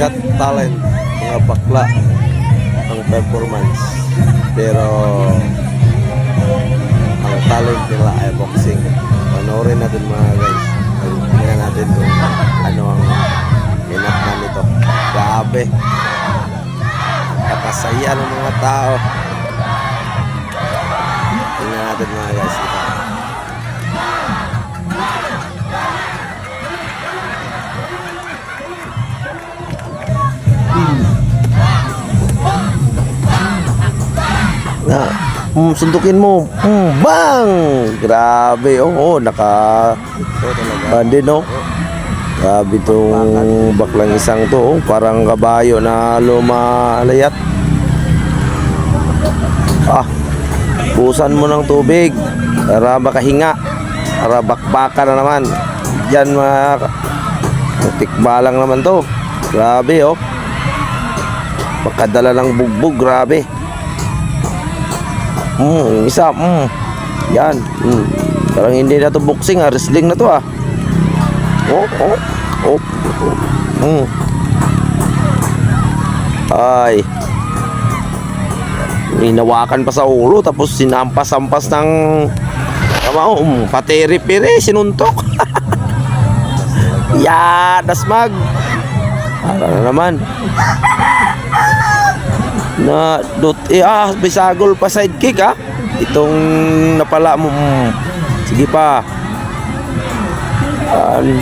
got talent, mga bakla ang performance. Pero ang talent nila ay boxing. Panoorin natin mga guys. Tingnan natin kung ano ang hinatnan nito. Grabe. Kakasaya ng mga tao. Tingnan natin mga guys. Mm, sundukin mo. Mm, bang! Grabe. Oo, oh, naka... Ah, din, oh. Grabe itong baklang isang to. Oh. Parang kabayo na lumalayat. Ah, busan mo ng tubig para makahinga. Para bakbaka na naman. Yan mga... Tikbalang naman to. Grabe, oh. Makadala ng bugbog, grabe. Mm, isa, mm. Yan. Mm. Parang hindi na to boxing, ah. wrestling na to ah. Oh, oh, oh. oh. Mm. Ay. Inawakan pa sa ulo tapos sinampas-ampas ng kamao, um, pati ripire, sinuntok. Yan, dasmag. Para na naman na dot eh ah bisagol pa sidekick ah. Itong napala mo. Mm. sige pa. An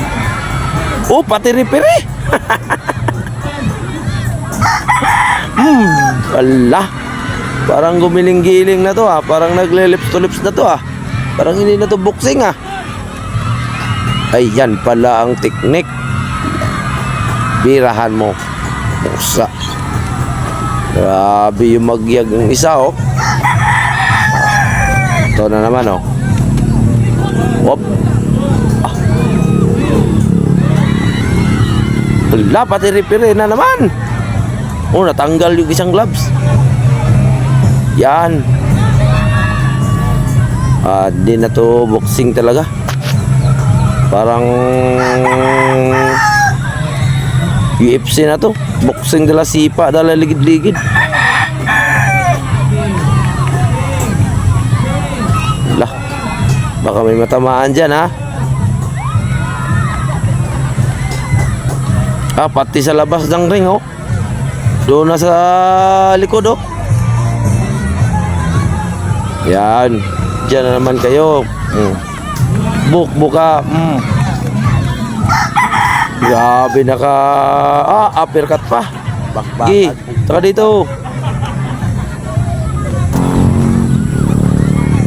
oh pati ripiri hmm. Ala. Parang gumiling-giling na to ah. Parang nagle-lips to lips na to ah. Parang hindi na to boxing ah. Ayan pala ang teknik. Birahan mo. Pusa Grabe yung magyag ng isa oh. Ito na naman oh. Wop. Ah. Wala, pati repair na naman. Oh, natanggal yung isang gloves. Yan. Ah, di na to boxing talaga. Parang UFC na to. Boxing dala sipa, dala ligid-ligid. Lah. Baka may matamaan dyan ha. Ah, pati sa labas ng ring oh. Doon na sa likod oh. Yan. Diyan na naman kayo. Hmm. Buk, buka. Hmm. Grabe naka ah uppercut pa. Gi, taka dito.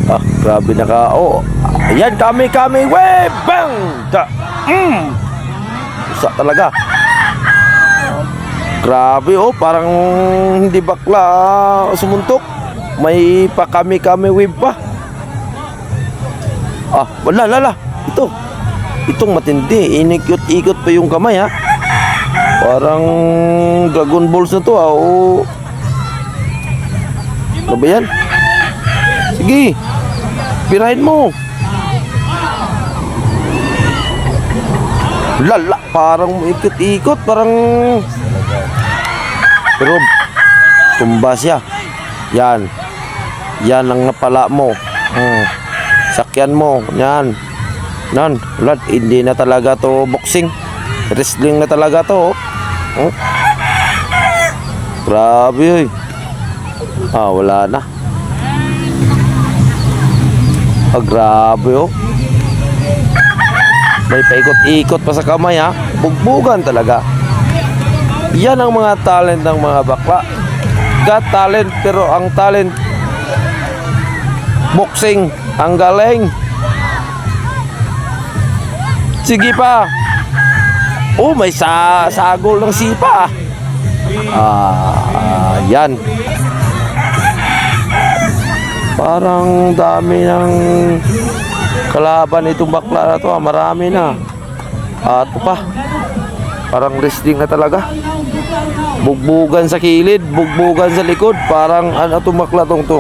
Ah, grabe naka oh. Ayan kami kami. We, bang. Da. Mm. Usa talaga. Grabe oh, parang hindi bakla sumuntok. May pa kami kami wave pa. Ah, wala, lala. Ito. Itong matindi, inikot-ikot pa yung kamay ha. Parang Dragon Balls na to ha. O... Ano ba yan? Sige. Pirahin mo. Lala, parang ikot-ikot, parang... Pero, tumba siya. Yan. Yan ang napala mo. Hmm. Sakyan mo. Yan. Nan, wala, hindi na talaga to boxing. Wrestling na talaga to. Oh. Grabe oy. Ah, wala na. Ah, grabe oh. May paikot-ikot pa sa kamay ha. Bugbugan talaga. Yan ang mga talent ng mga bakla. Got talent pero ang talent boxing ang galing. Sige pa. Oh, may sa sagol ng sipa. Ah, yan. Parang dami ng kalaban itong bakla na to. ah. Marami na. At pa. Parang wrestling na talaga. Bugbugan sa kilid, bugbugan sa likod. Parang ano itong bakla tong to.